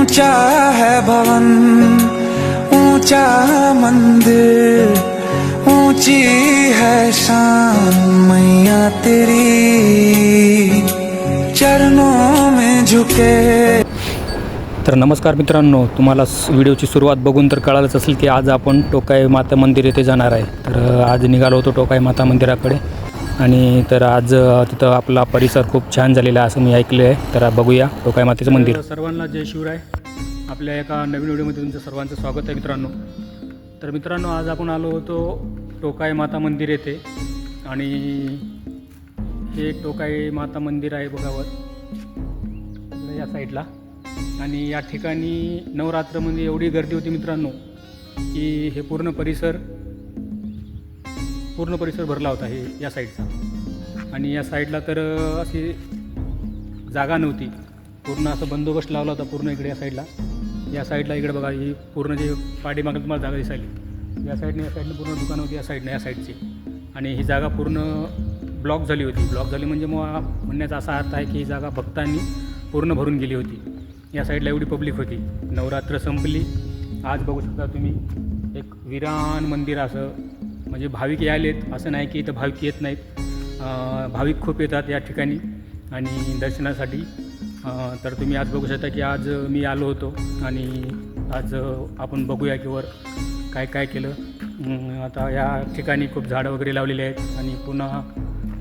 ऊंचा है भवन ऊंचा मंदिर ऊंची है शान मैया तेरी। चरणों में झुके। तर नमस्कार मित्रांनो तुम्हाला व्हिडिओची सुरुवात बघून तर कळालंच असेल की आज आपण टोकाई माता मंदिर येथे जाणार आहे. तर आज निघालो होतो टोकाई माता मंदिराकडे. आणि तर आज तिथं आपला परिसर खूप छान झालेला आहे असं मी ऐकलं आहे तर बघूया टोकाई मातेचं मंदिर. सर्वांना जय शिवराय. आपल्या एका नवीन व्हिडिओमध्ये तुमचं सर्वांचं स्वागत आहे मित्रांनो. तर मित्रांनो आज आपण आलो होतो टोकाई माता मंदिर येथे. आणि हे टोकाई माता मंदिर आहे बघावर या साईडला. आणि या ठिकाणी नवरात्रमध्ये एवढी गर्दी होती मित्रांनो की हे पूर्ण परिसर पूर्ण परिसर भरला होता हे या साईडचा. आणि या साईडला तर अशी जागा नव्हती. पूर्ण असं बंदोबस्त लावला होता पूर्ण इकडे या साईडला. या साईडला इकडे बघा ही पूर्ण जे पाठीमागं तुम्हाला जागा दिसायली. या साईडने या साईडने पूर्ण दुकानं होती या साईडने या साईडची. आणि ही जागा पूर्ण ब्लॉक झाली होती. ब्लॉक झाली म्हणजे मग म्हणण्याचा असा अर्थ आहे की ही जागा भक्तांनी पूर्ण भरून गेली होती. या साईडला एवढी पब्लिक होती. नवरात्र संपली. आज बघू शकता तुम्ही एक विरान मंदिर असं म्हणजे भाविक यायलेत असं नाही की इथं भाविक येत नाहीत. भाविक खूप येतात या ठिकाणी आणि दर्शनासाठी. तर तुम्ही आज बघू शकता की आज मी आलो होतो आणि आज आपण बघूया की वर काय काय केलं. आता या ठिकाणी खूप झाडं वगैरे लावलेली आहेत आणि पुन्हा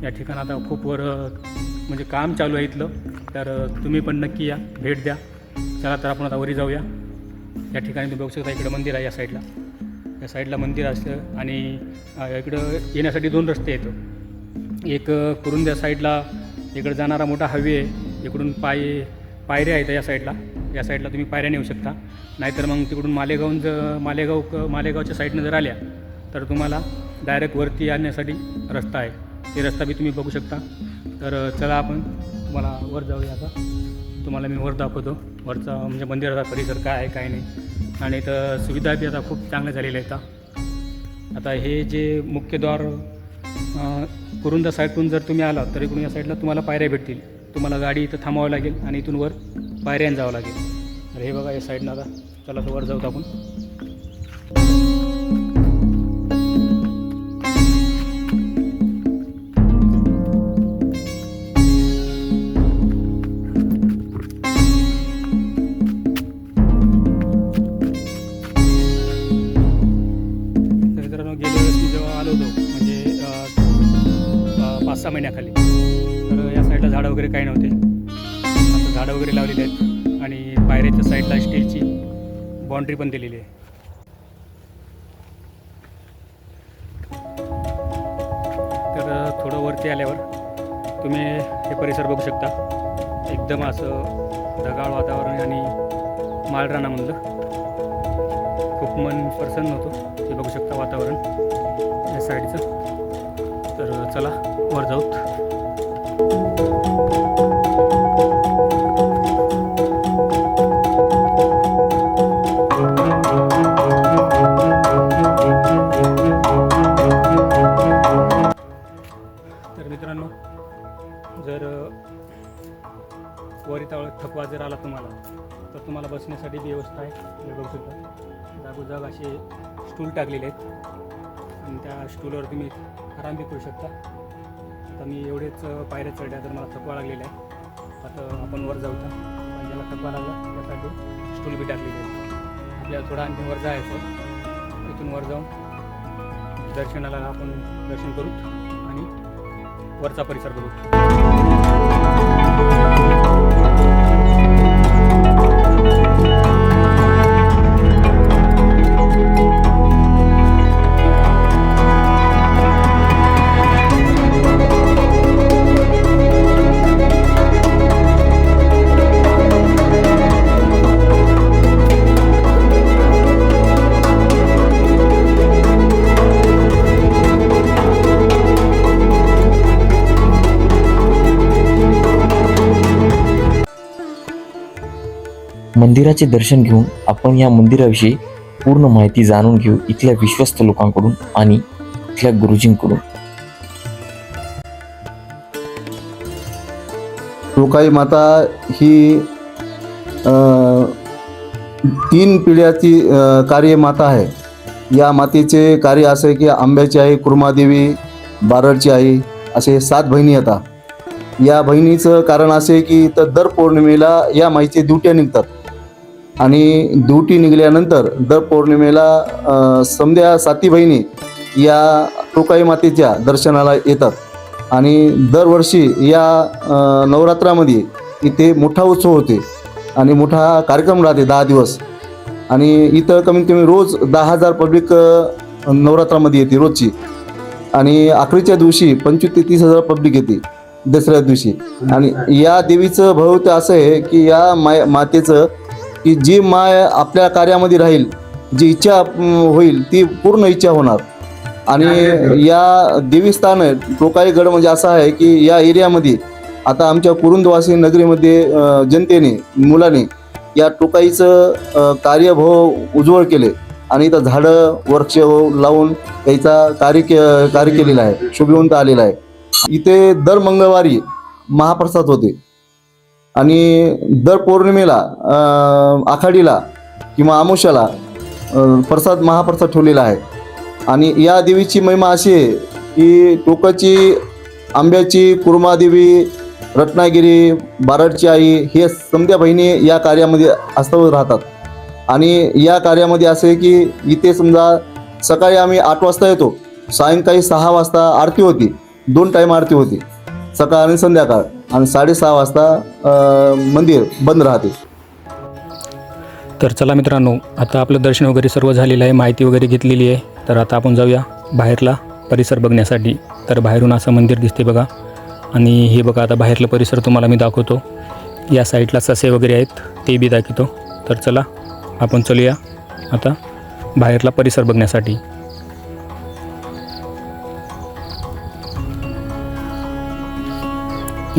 या ठिकाणी आता खूप वर म्हणजे काम चालू आहे इथलं. तर तुम्ही पण नक्की या भेट द्या. चला तर आपण आता वरी जाऊया. या ठिकाणी तुम्ही बघू शकता इकडं मंदिर आहे या साईडला. या साईडला मंदिर असतं आणि इकडं येण्यासाठी दोन रस्ते आहेत. एक कुरुंद्या साईडला इकडं जाणारा मोठा हवी आहे. इकडून पाय पायऱ्या आहेत या साईडला. या साईडला तुम्ही पायऱ्या नेऊ शकता. नाहीतर मग तिकडून मालेगावून ज मालेगाव क मालेगावच्या साईडनं जर आल्या तर तुम्हाला डायरेक्ट वरती आणण्यासाठी रस्ता आहे. ते रस्ता बी तुम्ही बघू शकता. तर चला आपण तुम्हाला वर जाऊया आता. तुम्हाला मी वर दाखवतो. वरचा म्हणजे मंदिराचा परिसर काय आहे काय नाही. आणि इथं सुविधा बी आता खूप चांगल्या झालेल्या आहेत. आता. हे जे मुख्यद्वार कुरुंदा साईडतून जर तुम्ही आलात तर इकडून या साईडला तुम्हाला पायऱ्या भेटतील. तुम्हाला गाडी इथं थांबावं लागेल आणि इथून वर पायऱ्यानं जावं लागेल. तर हे बघा या साईडनं आता चला तर वर जाऊत आपण. बाउंड्री पण दिलेली आहे. तर थोडं वरती आल्यावर तुम्ही हे परिसर बघू शकता. एकदम असं ढगाळ वातावरण आणि माळरानामधलं खूप मन प्रसन्न होतं. ते बघू शकता वातावरण या साईडचं. तर चला वर जाऊत. थकवा जर आला तुम्हाला तर तुम्हाला बसण्यासाठी बी व्यवस्था आहे बघू शकता. जागोजाग असे स्टूल टाकलेले आहेत. आणि त्या स्टूलवर तुम्ही आराम बी करू शकता. आता मी एवढेच पायऱ्या चढल्या तर मला थकवा लागलेला आहे. आता आपण वर जाऊ का ज्याला थकवा लागला त्यासाठी स्टूल बी टाकलेले आहेत आपल्याला थोडा आणखी वर जायचं तिथून इथून वर जाऊन दर्शनाला आपण दर्शन करू आणि वरचा परिसर बघू. मंदिराचे दर्शन घेऊन आपण या मंदिराविषयी पूर्ण माहिती जाणून घेऊ इथल्या विश्वस्त लोकांकडून आणि इथल्या गुरुजींकडून. लोकाई माता ही तीन पिढ्याची कार्य माता आहे. या मातेचे कार्य असे की आंब्याची आई कुर्मादेवी बारडची आई असे सात बहिणी येतात. या बहिणीचं कारण असे की तर दर पौर्णिमेला या माईचे दुट्या निघतात. आणि ड्युटी निघाल्यानंतर दर पौर्णिमेला संध्या समध्या साती बहिणी या टोकाई मातेच्या दर्शनाला येतात. आणि दरवर्षी या नवरात्रामध्ये इथे मोठा उत्सव होते आणि मोठा कार्यक्रम राहते दहा दिवस. आणि इथं कमीत कमी रोज दहा हजार पब्लिक नवरात्रामध्ये येते रोजची. आणि आखरीच्या दिवशी पंचवीस ते तीस हजार पब्लिक येते दसऱ्या दिवशी. आणि या देवीचं भविष्य असं आहे की या माय मातेचं की जी माय आपल्या कार्यामध्ये राहील जी इच्छा होईल ती पूर्ण इच्छा होणार. आणि या देवीस्थान टोकाईगड म्हणजे असं आहे की या एरियामध्ये आता आमच्या कुरुंदवासी नगरीमध्ये जनतेने मुलाने या टोकाईचं कार्यभाव उज्ज्वल केले. आणि इथं झाडं वृक्ष लावून याचा कार्य के कार्य केलेलं आहे शुभवंत आलेला आहे. इथे दर मंगळवारी महाप्रसाद होते. आणि दर पौर्णिमेला आखाडीला किंवा आमुष्याला प्रसाद महाप्रसाद ठेवलेला आहे. आणि या देवीची महिमा अशी आहे की टोकाची आंब्याची कुर्मादेवी रत्नागिरी बारडची आई हे समध्या बहिणी या कार्यामध्ये अस्तावत राहतात. आणि या कार्यामध्ये असं आहे की इथे समजा सकाळी आम्ही आठ वाजता येतो सायंकाळी सहा वाजता आरती होती दोन टाईम आरती होती सकाळ आणि संध्याकाळ. आणि साडेसहा वाजता मंदिर बंद राहते. तर चला मित्रांनो आता आपलं दर्शन वगैरे सर्व झालेलं आहे माहिती वगैरे घेतलेली आहे. तर आता आपण जाऊया बाहेरला परिसर बघण्यासाठी. तर बाहेरून असं मंदिर दिसते बघा. आणि हे बघा आता बाहेरलं परिसर तुम्हाला मी दाखवतो. या साईडला ससे वगैरे आहेत ते बी दाखवतो. तर चला आपण चलूया. आता बाहेरला परिसर बघण्यासाठी.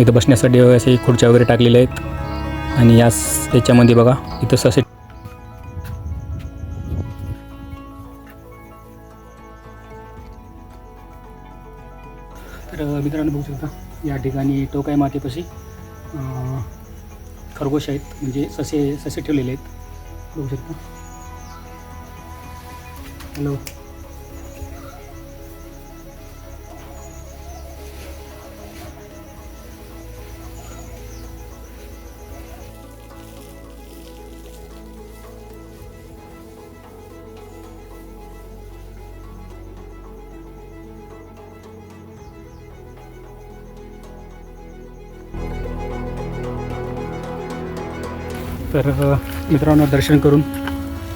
इथं बसण्यासाठी असे खुर्च्या वगैरे टाकलेल्या आहेत. आणि या याच्यामध्ये बघा इथं ससे तर मित्रांनो बघू शकता या ठिकाणी टोकाय मातेपाशी खरगोश आहेत. म्हणजे ससे ससे ठेवलेले आहेत. बघू शकता. हॅलो तर मित्रांनो दर्शन करून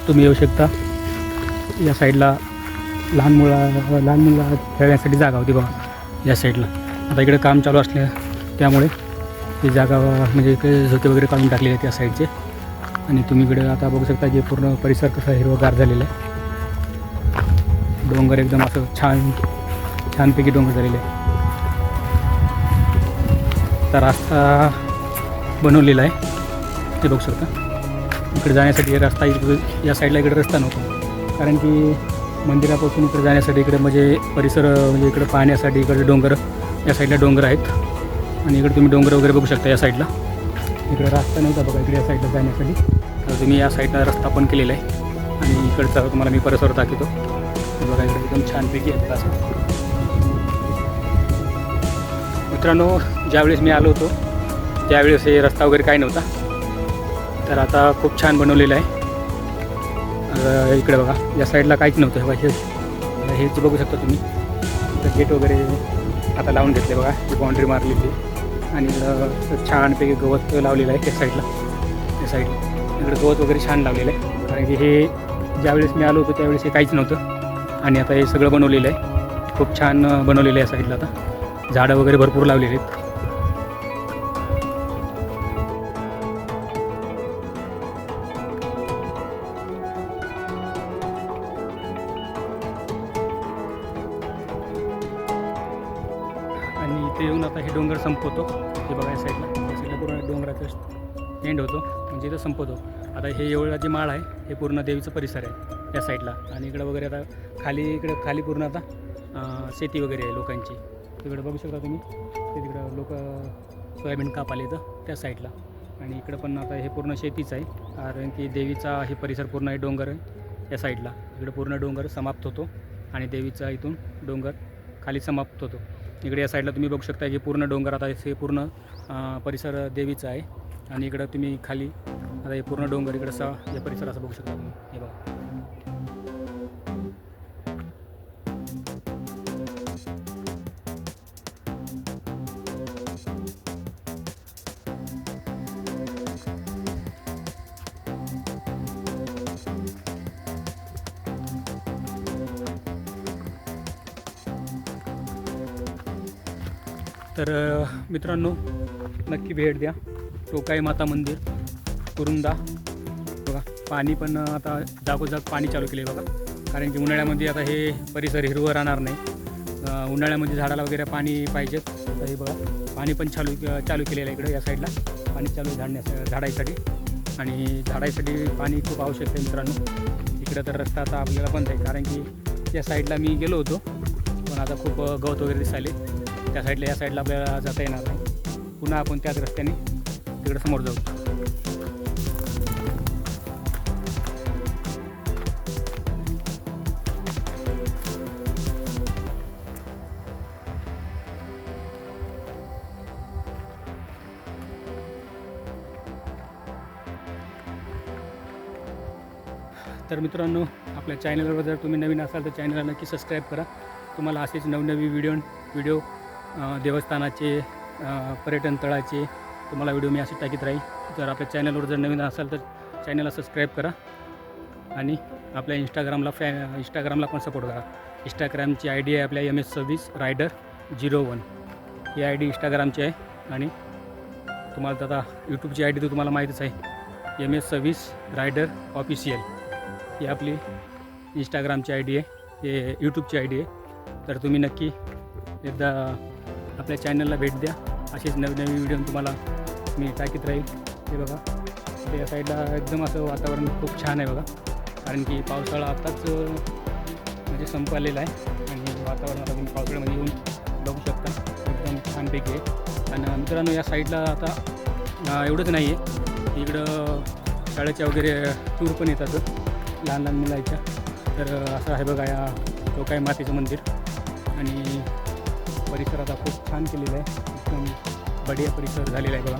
तुम्ही येऊ शकता. या साईडला लहान मुला लहान मुला खेळण्यासाठी जागा होती बघा या साईडला. आता इकडे काम चालू असल्या त्यामुळे ती जागा म्हणजे इकडे झोके वगैरे काढून टाकलेले आहेत त्या साईडचे. आणि तुम्ही इकडे आता बघू शकता जे पूर्ण परिसर कसा हिरवगार झालेला आहे. डोंगर एकदम असं छान छानपैकी डोंगर झालेले आहे तर रास्ता बनवलेला आहे. ते बघू शकता. इकडे जाण्यासाठी रस्ता इकडे या साईडला इकडे रस्ता नव्हता. कारण की मंदिरापासून इकडे जाण्यासाठी इकडे म्हणजे परिसर म्हणजे इकडे पाहण्यासाठी इकडे डोंगर या साईडला डोंगर आहेत. आणि इकडे तुम्ही डोंगर वगैरे बघू शकता या साईडला. इकडे रस्ता नव्हता बघा इकडे या साईडला जाण्यासाठी. तर तुम्ही या साईडला रस्ता पण केलेला आहे. आणि इकडचा तुम्हाला मी परिसर दाखवतो. बघा इकडे एकदम छानपैकी आहे बघा असं मित्रांनो ज्यावेळेस मी आलो होतो त्यावेळेस हे रस्ता वगैरे काही नव्हता. तर आता खूप छान बनवलेलं आहे. इकडे बघा या साईडला काहीच नव्हतं बघा, हे हेच बघू शकता तुम्ही. गेट वगैरे आता लावून घेतले बघा ही बाउंड्री मारली ती आणि छानपैकी गवत लावलेलं आहे त्या साईडला. त्या साईडला. इकडे गवत वगैरे छान लावलेलं आहे. कारण की हे ज्यावेळेस मी आलो होतो त्यावेळेस हे काहीच नव्हतं. आणि आता हे सगळं बनवलेलं आहे. खूप छान बनवलेलं आहे या साईडला आता. झाडं वगैरे भरपूर लावलेली आहेत. संपवतो. हे बघा या साईडला या साईडला पूर्ण डोंगराचं एंड होतो. म्हणजे इथं संपवतो. आता हे एवढा जे माळ आहे हे पूर्ण देवीचं परिसर आहे या साईडला आणि इकडं वगैरे आता खाली इकडं खाली पूर्ण आता शेती वगैरे आहे लोकांची. तिकडे बघू शकता तुम्ही. ते तिकडं लोक सोयाबीन काप आले इथं त्या साईडला आणि इकडं पण आता हे पूर्ण शेतीच आहे. कारण की देवीचा हे परिसर पूर्ण आहे डोंगर आहे या साईडला इकडं पूर्ण डोंगर समाप्त होतो. आणि देवीचा इथून डोंगर खाली समाप्त होतो. इकडे या साईडला तुम्ही बघू शकता की पूर्ण डोंगर आता हे पूर्ण परिसर देवीचा आहे. आणि इकडं तुम्ही खाली आता हे पूर्ण डोंगर इकडं सा या परिसर असं बघू शकता तुम्ही. हे बघा. तर मित्रांनो नक्की भेट द्या. टोकाई माता मंदिर कुरुंदा. बघा पाणी पण आता जागोजाग पाणी चालू केले बघा. कारण की उन्हाळ्यामध्ये आता हे परिसर हिरवं राहणार नाही. उन्हाळ्यामध्ये झाडाला वगैरे पाणी पाहिजेत तर हे बघा पाणी पण चालू चालू केलेलं आहे इकडं या साईडला. पाणी चालू झाडण्यास झाडायसाठी आणि झाडायसाठी पाणी खूप आवश्यक आहे मित्रांनो. इकडं तर रस्ता आता आपल्याला बंद आहे. कारण की त्या साईडला मी गेलो होतो. पण आता खूप गवत वगैरे दिसायले. त्या साईडला या साईडला आपल्याला जाता येणार नाही. पुन्हा आपण त्याच रस्त्याने तिकडे समोर जाऊ. तर मित्रांनो आपल्या चॅनलवर जर तुम्ही नवीन असाल तर चॅनलला नक्की सबस्क्राईब करा. तुम्हाला असेच नवनवी व्हिडिओ व्हिडिओ देवस्थानाचे पर्यटन तळाचे तुम्हाला व्हिडिओ मी असे टाकीत राहील. जर आपल्या चॅनलवर जर नवीन असाल तर चॅनलला सबस्क्राईब करा आणि आपल्या इंस्टाग्रामला फॅ इंस्टाग्रामला पण सपोर्ट करा. इंस्टाग्रामची आय डी आहे आपल्या एम एस सव्वीस रायडर झिरो वन ही आय डी इंस्टाग्रामची आहे आणि तुम्हाला आता यूट्यूबची आय डी तर तुम्हाला माहीतच आहे. एम एस सव्वीस रायडर ऑफिशियल ही आपली इंस्टाग्रामची आय डी आहे. हे यूट्यूबची आय डी आहे. तर तुम्ही नक्की एकदा आपल्या चॅनलला भेट द्या. असेच नवीन व्हिडिओ तुम्हाला मी टाकीत राहील. हे बघा. या साईडला एकदम असं वातावरण खूप छान आहे बघा. कारण की पावसाळा आत्ताच म्हणजे संपलेला आहे. आणि वातावरण आता तुम्ही पावसाळ्यामध्ये येऊन बघू शकता. एकदम छानपैकी आहे. आणि मित्रांनो या साईडला आता एवढंच नाही आहे इकडं शाळेच्या वगैरे टूर पण येतात. लहान लहान मुलांच्या. तर असं आहे बघा या लोकाय मातेचं मंदिर. आणि परिसर आता खूप छान केलेलं आहे. एकदम बढिया परिसर झालेला आहे बघा.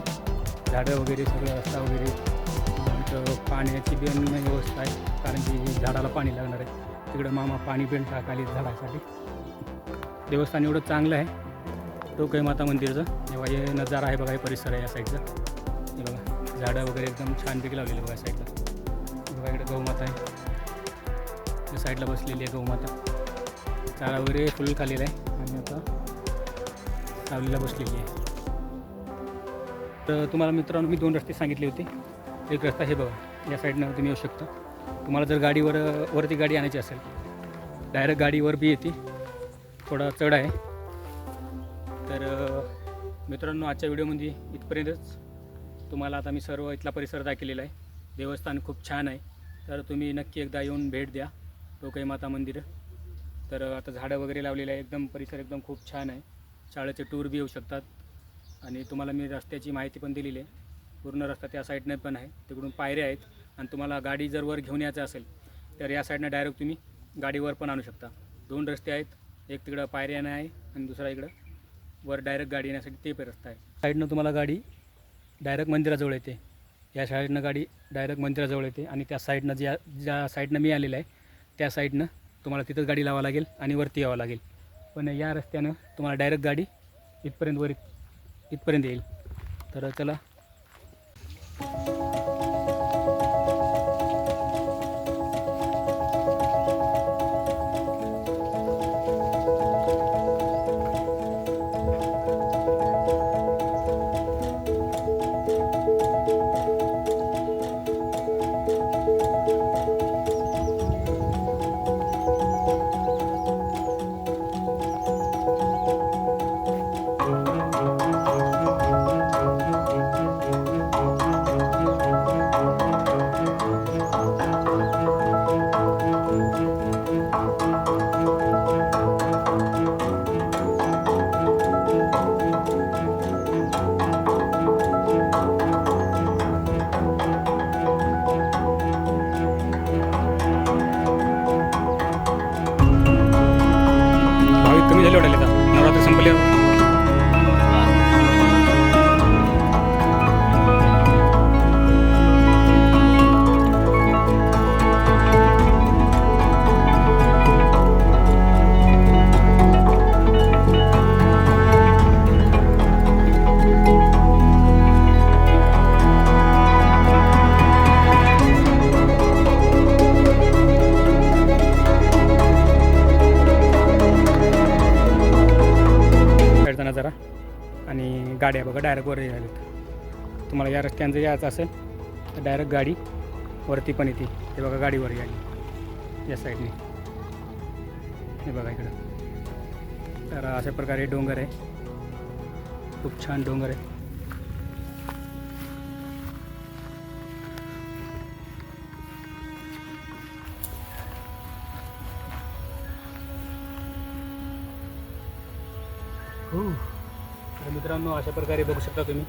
झाडं वगैरे सगळं रस्ता वगैरे पाण्याची पण व्यवस्था आहे. कारण की झाडाला पाणी लागणार आहे. तिकडं मामा पाणी पण टाकाली झाडासाठी. देवस्थान एवढं चांगलं आहे. टोकाई माता मंदिरचं. जेव्हा हे नजारा आहे बघा हे परिसर आहे या साईडचा. हे बघा झाडं वगैरे एकदम छानपैकी लावलेलं बघा या साईडला. बघा इकडे गौमाता आहे. त्या साईडला बसलेली आहे गौमाता. चारा वगैरे फुल खालेला आहे. आणि आता सावलीला बसलेली आहे. तर तुम्हाला मित्रांनो मी दोन रस्ते सांगितले होते. एक रस्ता हे बघा या साईडनं तुम्ही येऊ शकता. तुम्हाला जर गाडीवर वरती गाडी आणायची असेल डायरेक्ट गाडीवर बी येते. थोडा चढ आहे. तर मित्रांनो आजच्या व्हिडिओमध्ये इथपर्यंतच तुम्हाला आता मी सर्व इथला परिसर दाखवलेला आहे. देवस्थान खूप छान आहे. तर तुम्ही नक्की एकदा येऊन भेट द्या. टोकाई माता मंदिर. तर आता झाडं वगैरे लावलेलं आहे. एकदम परिसर एकदम खूप छान आहे. शाळेचे टूर बी येऊ शकतात. आणि तुम्हाला मी रस्त्याची माहिती पण दिलेली आहे. पूर्ण रस्ता त्या साईडने पण आहे. तिकडून पायऱ्या आहेत. आणि तुम्हाला गाडी जर वर घेऊन यायचं असेल तर या साईडनं डायरेक्ट तुम्ही गाडीवर पण आणू शकता. दोन रस्ते आहेत. एक तिकडं पायऱ्यानं आहे आणि दुसरा इकडं वर डायरेक्ट गाडी येण्यासाठी ते पण रस्ता आहे. साईडनं तुम्हाला गाडी डायरेक्ट मंदिराजवळ येते. या साईडनं गाडी डायरेक्ट मंदिराजवळ येते. आणि त्या साईडनं ज्या ज्या साईडनं मी आलेलं आहे त्या साईडनं तुम्हाला तिथंच गाडी लावावं लागेल आणि वरती यावं लागेल. पण या रस्त्यानं तुम्हाला डायरेक्ट गाडी इथपर्यंत वर इथपर्यंत येईल. तर चला. ഇവിടെ ഇല്ല നവരാത്രി സംഭവം गाड्या बघा डायरेक्ट वर आलेत तुम्हाला या रस्त्यांचं यायचं असेल तर डायरेक्ट गाडी वरती पण येते. हे बघा गाडीवर आली या साईडने हे बघा इकडं. तर अशा प्रकारे डोंगर आहे. खूप छान डोंगर आहे. Ooh. तर मित्रांनो अशा प्रकारे बघू शकता तुम्ही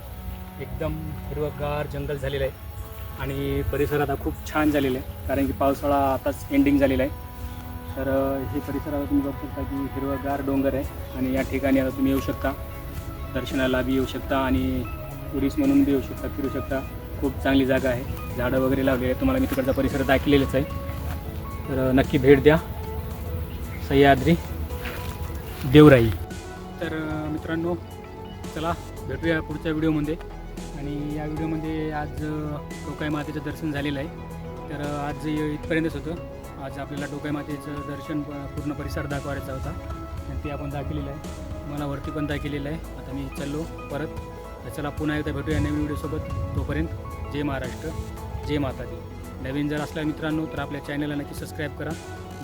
एकदम हिरवगार जंगल झालेलं आहे आणि परिसर आता खूप छान झालेला आहे कारण की पावसाळा आताच एंडिंग झालेला आहे. तर हे हे आता तुम्ही बघू शकता की हिरवगार डोंगर आहे आणि या ठिकाणी आता तुम्ही येऊ शकता दर्शनाला बी येऊ शकता आणि टुरिस्ट म्हणून बी येऊ शकता फिरू शकता. खूप चांगली जागा आहे झाडं वगैरे लावलेली आहे तुम्हाला मी तिकडचा परिसर दाखवलेलंच आहे. तर नक्की भेट द्या. सह्याद्री देवराई. तर मित्रांनो चला भेटूया पुढच्या व्हिडिओमध्ये. आणि या व्हिडिओमध्ये आज टोकाई मातेचं दर्शन झालेलं आहे. तर आज इथपर्यंतच होतं. आज आपल्याला टोकाई मातेचं दर्शन पूर्ण परिसर दाखवायचा होता. आणि ते आपण दाखवलेलं आहे. मला वरती पण दाखवलेलं आहे. आता मी चाललो परत. तर चला पुन्हा एकदा भेटूया नवीन व्हिडिओसोबत. तोपर्यंत जय महाराष्ट्र जय माता दी नवीन जर असला मित्रांनो तर आपल्या चॅनलला नक्की सबस्क्राईब करा.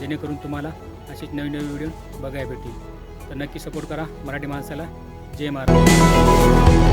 जेणेकरून तुम्हाला असेच नवीन नवीन व्हिडिओ बघायला भेटतील. तर नक्की सपोर्ट करा मराठी माणसाला. जय महाराज.